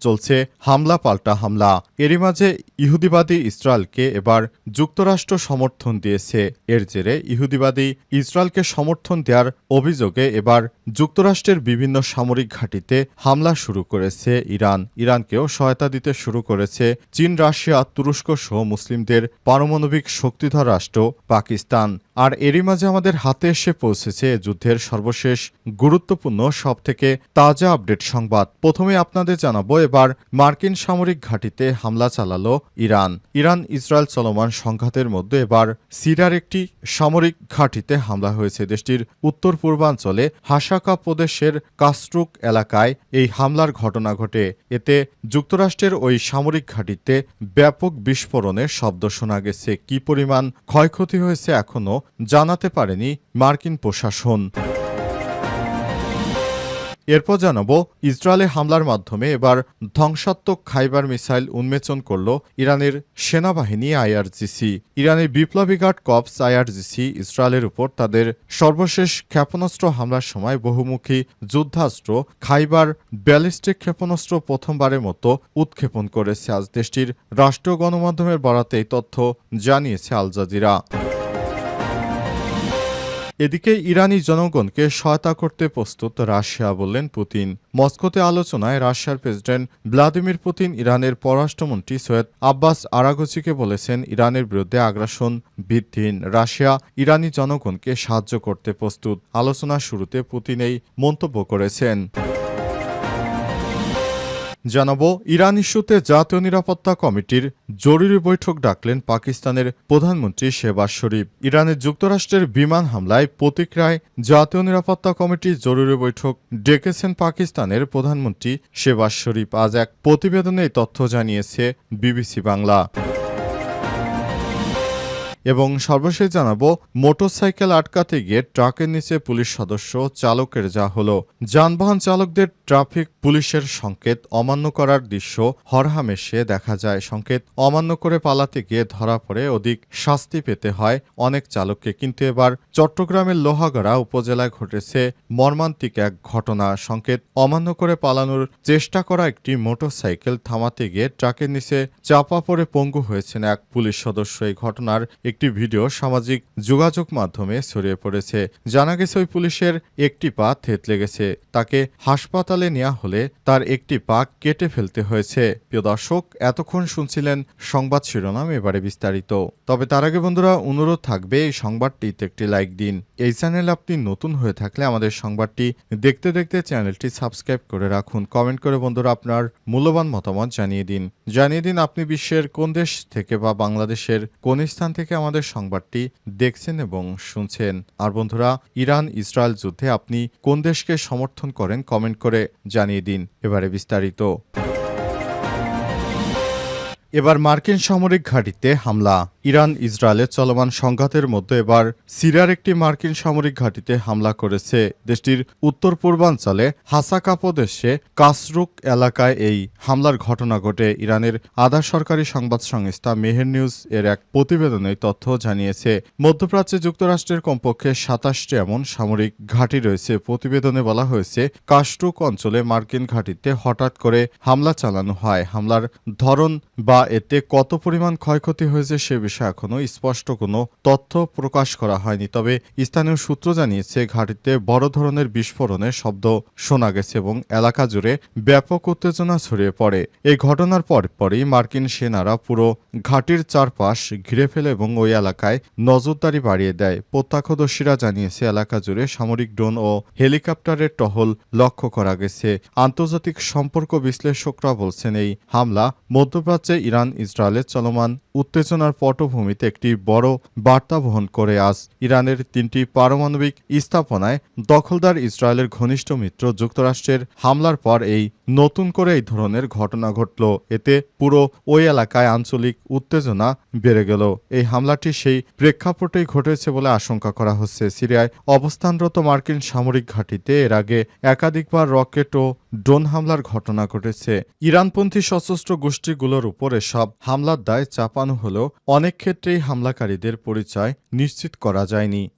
চলছে হামলা, পাল্টা হামলা। এরই মাঝে ইহুদিবাদী ইসরায়েলকে এবার যুক্তরাষ্ট্র সমর্থন দিয়েছে। এর জেরে ইহুদিবাদী ইসরায়েলকে সমর্থন দেওয়ার অভিযোগে এবার যুক্তরাষ্ট্রের বিভিন্ন সামরিক ঘাঁটিতে হামলা শুরু করেছে ইরান। ইরানকেও সহায়তা দিতে শুরু করেছে চীন, রাশিয়া, তুরস্ক সহ মুসলিমদের পারমাণবিক শক্তিধর রাষ্ট্র পাকিস্তান। আর এরই মাঝে আমাদের হাতে এসে পৌঁছেছে যুদ্ধের সর্বশেষ গুরুত্বপূর্ণ সবথেকে তাজা আপডেট সংবাদ। প্রথমে আপনাদের জানাব এবার মার্কিন সামরিক ঘাঁটিতে হামলা চালালো ইরান। ইরান ইসরায়েল চলমান সংঘাতের মধ্যে এবার সিরিয়ার একটি সামরিক ঘাঁটিতে হামলা হয়েছে। দেশটির উত্তর পূর্বাঞ্চলে হাসাকা প্রদেশের কাস্ট্রুক এলাকায় এই হামলার ঘটনা ঘটে। এতে যুক্তরাষ্ট্রের ওই সামরিক ঘাঁটিতে ব্যাপক বিস্ফোরণের শব্দ শোনা গেছে। কি পরিমাণ ক্ষয়ক্ষতি হয়েছে এখনও জানাতে পারেনি মার্কিন প্রশাসন। এরপর জানাব, ইসরায়েলে হামলার মাধ্যমে এবার ধ্বংসাত্মক খাইবার মিসাইল উন্মোচন করল ইরানের সেনাবাহিনী আইআরজিসি। ইরানের বিপ্লবী গার্ড কপস আইআরজিসি ইসরায়েলের উপর তাদের সর্বশেষ ক্ষেপণাস্ত্র হামলার সময় বহুমুখী যুদ্ধাস্ত্র, খাইবার ব্যালিস্টিক ক্ষেপণাস্ত্র প্রথমবারের মতো উৎক্ষেপণ করেছে। আজ দেশটির রাষ্ট্রীয় গণমাধ্যমের বরাতে এই তথ্য জানিয়েছে আল জাজিরা। এদিকে ইরানি জনগণকে সহায়তা করতে প্রস্তুত রাশিয়া বললেন পুতিন। মস্কোতে আলোচনায় রাশিয়ার প্রেসিডেন্ট ভ্লাদিমির পুতিন ইরানের পররাষ্ট্রমন্ত্রী সৈয়দ আব্বাস আরাগোচিকে বলেছেন, ইরানের বিরুদ্ধে আগ্রাসন ভিত্তিহীন। রাশিয়া ইরানি জনগণকে সাহায্য করতে প্রস্তুত। আলোচনা শুরুতে পুতিন এই মন্তব্য করেছেন। জানাব, ইরান ইস্যুতে জাতীয় নিরাপত্তা কমিটির জরুরি বৈঠক ডাকলেন পাকিস্তানের প্রধানমন্ত্রী শেবাজ শরীফ। ইরানের যুক্তরাষ্ট্রের বিমান হামলায় প্রতিক্রায় জাতীয় নিরাপত্তা কমিটি জরুরি বৈঠক ডেকেছেন পাকিস্তানের প্রধানমন্ত্রী শেবাজ শরীফ। আজ এক প্রতিবেদনে তথ্য জানিয়েছে বিবিসি বাংলা। এবং সর্বশেষ জানাব, মোটরসাইকেল আটকাতে গিয়ে ট্রাকের নিচে পুলিশ সদস্য চালকের যা হলো। যানবাহন চালকদের ট্রাফিক পুলিশের সংকেত অমান্য করার দৃশ্য হরহামেশে দেখা যায়। সংকেত অমান্য করে পালাতে গিয়ে ধরা পড়ে, অধিক শাস্তি পেতে হয় অনেক চালককে। কিন্তু এবার চট্টগ্রামের লোহাগড়া উপজেলায় ঘটেছে মর্মান্তিক এক ঘটনা। সংকেত অমান্য করে পালানোর চেষ্টা করা একটি মোটরসাইকেল থামাতে গিয়ে ট্রাকের নিচে চাপা পড়ে পঙ্গু হয়েছেন এক পুলিশ সদস্য। এই ঘটনার একটি ভিডিও সামাজিক যোগাযোগ মাধ্যমে ছড়িয়ে পড়েছে। জানা গেছে, ওই পুলিশের একটি পা থেতলে গেছে তাকে হাসপাতালে নেওয়া হলে তার একটি পা কেটে ফেলতে হয়েছে। প্রিয় দর্শক, এতক্ষণ শুনছিলেন সংবাদ শিরোনাম এবারে বিস্তারিত। তবে তার আগে বন্ধুরা, অনুরোধ থাকবে এই সংবাদটিতে একটি লাইক দিন। এই চ্যানেল আপনি নতুন হয়ে থাকলে আমাদের সংবাদটি দেখতে দেখতে চ্যানেলটি সাবস্ক্রাইব করে রাখুন। কমেন্ট করে বন্ধুরা আপনার মূল্যবান মতামত জানিয়ে দিন। জানিয়ে দিন আপনি বিশ্বের কোন দেশ থেকে বা বাংলাদেশের কোন স্থান থেকে আমাদের সংবাদটি দেখছেন এবং শুনছেন। আর বন্ধুরা ইরান ইসরায়েল যুদ্ধে আপনি কোন দেশকে সমর্থন করেন কমেন্ট করে জানিয়ে দিন। এবারে বিস্তারিত। এবার মার্কিন সামরিক ঘাঁটিতে হামলা। ইরান ইসরায়েলের চলমান সংঘাতের মধ্যে এবার সিরিয়ার একটি মার্কিন সামরিক ঘাঁটিতে হামলা করেছে। দেশটির উত্তর পূর্বাঞ্চলে হাসাকা প্রদেশে কাসরুক এলাকায় এই হামলার ঘটনা ঘটে। ইরানের আধা সরকারি সংবাদ সংস্থা মেহের নিউজ এর এক প্রতিবেদনে তথ্য জানিয়েছে। মধ্যপ্রাচ্যে যুক্তরাষ্ট্রের কমপক্ষে সাতাশটি এমন সামরিক ঘাঁটি রয়েছে। প্রতিবেদনে বলা হয়েছে, কাসরুক অঞ্চলে মার্কিন ঘাঁটিতে হঠাৎ করে হামলা চালানো হয়। হামলার ধরন বা এতে কত পরিমাণ ক্ষয়ক্ষতি হয়েছে সে বিষয়ে এখনও স্পষ্ট কোনো তথ্য প্রকাশ করা হয়নি। তবে স্থানীয় সূত্র জানিয়েছে, ঘাটিতে বড় ধরনের বিস্ফোরণের শব্দ শোনা গেছে এবং এলাকা জুড়ে ব্যাপক উত্তেজনা ছড়িয়ে পড়ে। এই ঘটনার পরপরই মার্কিন সেনারা পুরো ঘাটির চারপাশ ঘিরে ফেলে এবং ওই এলাকায় নজরদারি বাড়িয়ে দেয়। প্রত্যক্ষদর্শীরা জানিয়েছে, এলাকা জুড়ে সামরিক ড্রোন ও হেলিকপ্টারের টহল লক্ষ্য করা গেছে। আন্তর্জাতিক সম্পর্ক বিশ্লেষকরা বলছেন, এই হামলা মধ্যপ্রাচ্যে ইরান ইসরায়েলের চলমান উত্তেজনার পটভূমিতে একটি বড় বার্তা বহন করে আজ ইরানের তিনটি পারমাণবিক স্থাপনায় দখলদার ইসরায়েলের ঘনিষ্ঠ মিত্র যুক্তরাষ্ট্রের হামলার পর এই নতুন করে এই ধরনের ঘটনা ঘটল। এতে পুরো ওই এলাকায় আঞ্চলিক উত্তেজনা বেড়ে গেল। এই হামলাটি সেই প্রেক্ষাপটেই ঘটেছে বলে আশঙ্কা করা হচ্ছে। সিরিয়ায় অবস্থানরত মার্কিন সামরিক ঘাঁটিতে এর আগে একাধিকবার রকেট ও ড্রোন হামলার ঘটনা ঘটেছে। ইরানপন্থী সশস্ত্র গোষ্ঠীগুলোর উপর এসব হামলার দায় চাপানো হলেও অনেক ক্ষেত্রেই হামলাকারীদের পরিচয় নিশ্চিত করা যায়নি।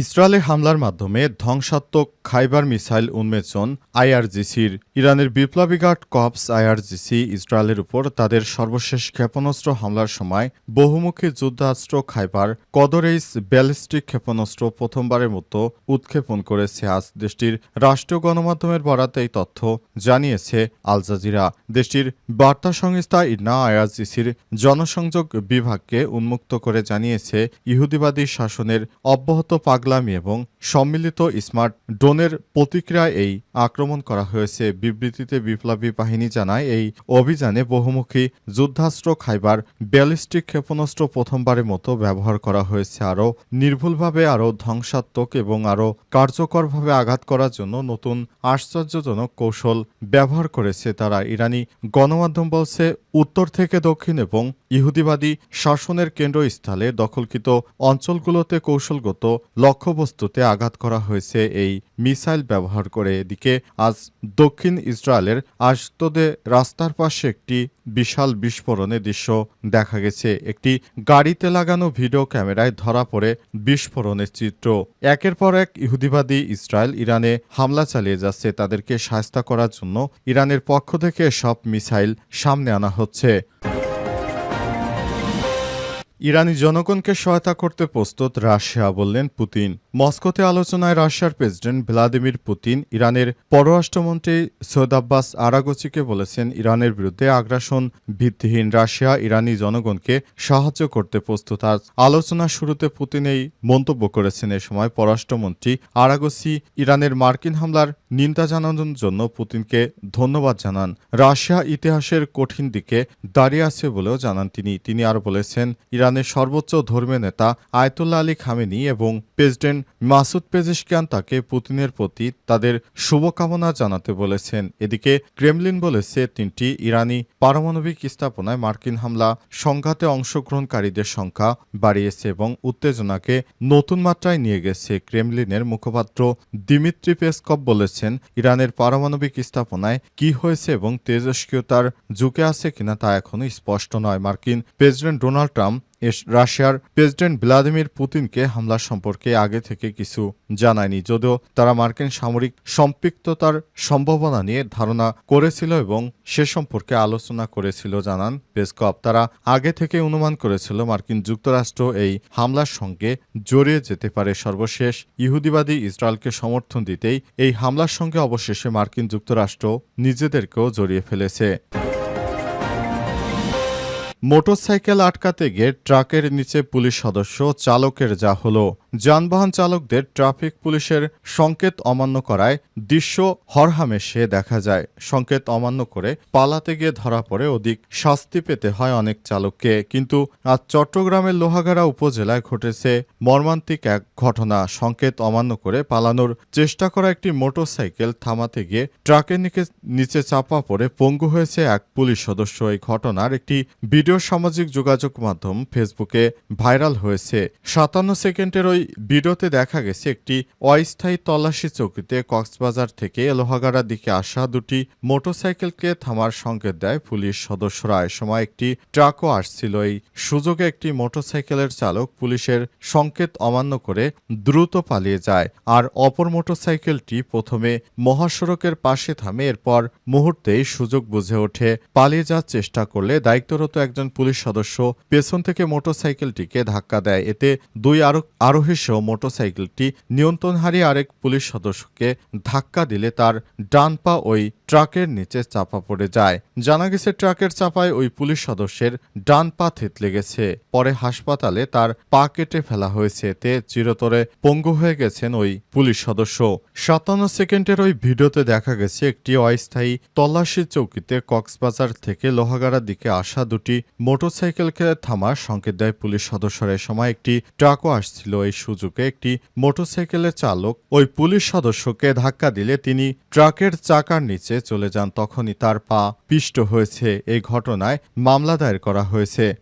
ইসরায়েলে হামলার মাধ্যমে ধ্বংসাত্মক খাইবার মিসাইল উন্মোচন আইআরজিসির, ইরানের বিপ্লবী গার্ড কপস আইআরজিসি ইসরায়েলের উপর তাদের সর্বশেষ ক্ষেপণাস্ত্র হামলার সময় বহুমুখী যুদ্ধাস্ত্র খাইবার কদরেইস ব্যালিস্টিক ক্ষেপণাস্ত্র প্রথমবারের মতো উৎক্ষেপণ করেছে আজ দেশটির রাষ্ট্রীয় গণমাধ্যমের বরাতে এই তথ্য জানিয়েছে আল জাজিরা। দেশটির বার্তা সংস্থা ইন্না আইআরজিসির জনসংযোগ বিভাগকে উন্মুক্ত করে জানিয়েছে ইহুদিবাদী শাসনের অব্যাহত পাগলামি এবং সম্মিলিত স্মার্ট ড্রোনের প্রতিক্রিয়ায় এই আক্রমণ করা হয়েছে। বিবৃতিতে বিপ্লবী বাহিনী জানায়, এই অভিযানে বহুমুখী যুদ্ধাস্ত্র খাইবার ব্যালিস্টিক ক্ষেপণাস্ত্র প্রথমবারের মতো ব্যবহার করা হয়েছে। আরও নির্ভুলভাবে, আরও ধ্বংসাত্মক এবং আরও কার্যকরভাবে আঘাত করার জন্য নতুন আশ্চর্যজনক কৌশল ব্যবহার করেছে তারা। ইরানি গণমাধ্যম বলছে, উত্তর থেকে দক্ষিণ এবং ইহুদিবাদী শাসনের কেন্দ্রস্থলে দখলকৃত অঞ্চলগুলোতে কৌশলগত লক্ষ্যবস্তুতে আঘাত করা হয়েছে এই মিসাইল ব্যবহার করে। এদিকে আজ দক্ষিণ ইসরায়েলের আস্তদে রাস্তার পাশে একটি বিশাল বিস্ফোরণের দৃশ্য দেখা গেছে। একটি গাড়িতে লাগানো ভিডিও ক্যামেরায় ধরা পড়ে বিস্ফোরণের চিত্র। একের পর এক ইহুদিবাদী ইসরায়েল ইরানে হামলা চালিয়ে যাচ্ছে। তাদেরকে সাহস্তা করার জন্য ইরানের পক্ষ থেকে সব মিসাইল সামনে আনা হচ্ছে। ইরানি জনগণকে সহায়তা করতে প্রস্তুত রাশিয়া বললেন পুতিন। মস্কোতে আলোচনায় রাশিয়ার প্রেসিডেন্ট ভ্লাদিমির পুতিন ইরানের পররাষ্ট্রমন্ত্রী সৈয়দ আব্বাস আরাগোচিকে বলেছেন, ইরানের বিরুদ্ধে আগ্রাসন ভিত্তিহীন রাশিয়া ইরানি জনগণকে সাহায্য করতে প্রস্তুত। আজ আলোচনার শুরুতে পুতিন এই মন্তব্য করেছেন। এ সময় পররাষ্ট্রমন্ত্রী আরাগোসি ইরানের মার্কিন হামলার নিন্দা জানানোর জন্য পুতিনকে ধন্যবাদ জানান। রাশিয়া ইতিহাসের কঠিন দিকে দাঁড়িয়ে আছে বলেও জানান তিনি। তিনি আরও বলেছেন ইরানের সর্বোচ্চ ধর্মীয় নেতা আয়তুল্লাহ আলী খামেনি এবং প্রেসিডেন্ট মাসুদ পেজিশকিয়ান তাকে পুতিনের প্রতি তাদের শুভকামনা জানাতে বলেছেন। এদিকে ক্রেমলিন বলেছে, তিনটি ইরানি পারমাণবিক স্থাপনায় মার্কিন হামলা, সংঘাতে অংশগ্রহণকারীদের সংখ্যা বাড়িয়েছে এবং উত্তেজনাকে নতুন মাত্রায় নিয়ে গেছে। ক্রেমলিনের মুখপাত্র দিমিত্রি পেসকপ বলেছেন, ইরানের পারমাণবিক স্থাপনায় কি হয়েছে এবং তেজস্ক্রিয়তার ঝুঁকে আছে কিনা তা এখনও স্পষ্ট নয়। মার্কিন প্রেসিডেন্ট ডোনাল্ড ট্রাম্প রাশিয়ার প্রেসিডেন্ট ভ্লাদিমির পুতিনকে হামলা সম্পর্কে আগে থেকে কিছু জানায়নি, যদিও তারা মার্কিন সামরিক সম্পৃক্ততার সম্ভাবনা নিয়ে ধারণা করেছিল এবং সে সম্পর্কে আলোচনা করেছিল, জানান পেসকপ তারা আগে থেকে অনুমান করেছিল মার্কিন যুক্তরাষ্ট্র এই হামলার সঙ্গে জড়িয়ে যেতে পারে। সর্বশেষ ইহুদিবাদী ইসরায়েলকে সমর্থন দিতেই এই হামলার সঙ্গে অবশেষে মার্কিন যুক্তরাষ্ট্র নিজেদেরকেও জড়িয়ে ফেলেছে। মোটরসাইকেল আটকাতে গিয়ে ট্রাকের নিচে পুলিশ সদস্য চালকের যা হলো। যানবাহন চালকদের ট্রাফিক পুলিশের সংকেত অমান্য করায় দৃশ্য হরহামেশে দেখা যায়। সংকেত অমান্য করে পালাতে গিয়ে ধরা পড়ে অধিক শাস্তি পেতে হয় অনেক চালককে। কিন্তু আজ চট্টগ্রামের লোহাগাড়া উপজেলায় ঘটেছে মর্মান্তিক এক ঘটনা। সংকেত অমান্য করে পালানোর চেষ্টা করা একটি মোটরসাইকেল থামাতে গিয়ে ট্রাকের নিচে চাপা পড়ে পঙ্গু হয়েছে এক পুলিশ সদস্য। এই ঘটনার একটি ভিডিও সামাজিক যোগাযোগ মাধ্যম ফেসবুকে ভাইরাল হয়েছে। সাতান্ন সেকেন্ডের ওই ভিডিওতে দেখা গেছে একটি অস্থায়ী তল্লাশি চৌকিতে কক্সবাজার থেকে লোহাগাড়ার দিকে আসা দুটি মোটরসাইকেলকে থামার সংকেত দেয় পুলিশ সদস্যরা। এ সময় একটি ট্রাকও আসছিল। এই সুযোগে একটি মোটরসাইকেলের চালক পুলিশের সংকেত অমান্য করে দ্রুত পালিয়ে যায় আর অপর মোটরসাইকেলটি প্রথমে মহাসড়কের পাশে থামে, এরপর মুহূর্তেই সুযোগ বুঝে ওঠে। পালিয়ে যাওয়ার চেষ্টা করলে দায়িত্বরত এক একজন পুলিশ সদস্য পেছন থেকে মোটরসাইকেলটিকে ধাক্কা দেয়। এতে দুই আরোহী সহ মোটরসাইকেলটি নিয়ন্ত্রণ হারিয়ে আরেক পুলিশ সদস্যকে ধাক্কা দিলে তার ডান পা ওই ট্রাকের নিচে চাপা পড়ে যায়। জানা গেছে, ট্রাকের চাপায় ওই পুলিশ সদস্যের ডান পা থেতলে গেছে। পরে হাসপাতালে তার পা কেটে ফেলা হয়েছে। এতে চিরতরে পঙ্গু হয়ে গেছেন ওই পুলিশ সদস্য। সাতান্ন সেকেন্ডের ওই ভিডিওতে দেখা গেছে, একটি অস্থায়ী তল্লাশি চৌকিতে কক্সবাজার থেকে লোহাগাড়ার দিকে আসা দুটি মোটরসাইকেলকে থামার সংকেত দেয় পুলিশ সদস্যরা। এ সময় একটি ট্রাকও আসছিল। এই সুযোগে একটি মোটরসাইকেলের চালক ওই পুলিশ সদস্যকে ধাক্কা দিলে তিনি ট্রাকের চাকার নিচে চলে যান। তখনই তার পা পিষ্ট হয়েছে। এই ঘটনায় মামলা দায়ের করা হয়েছে।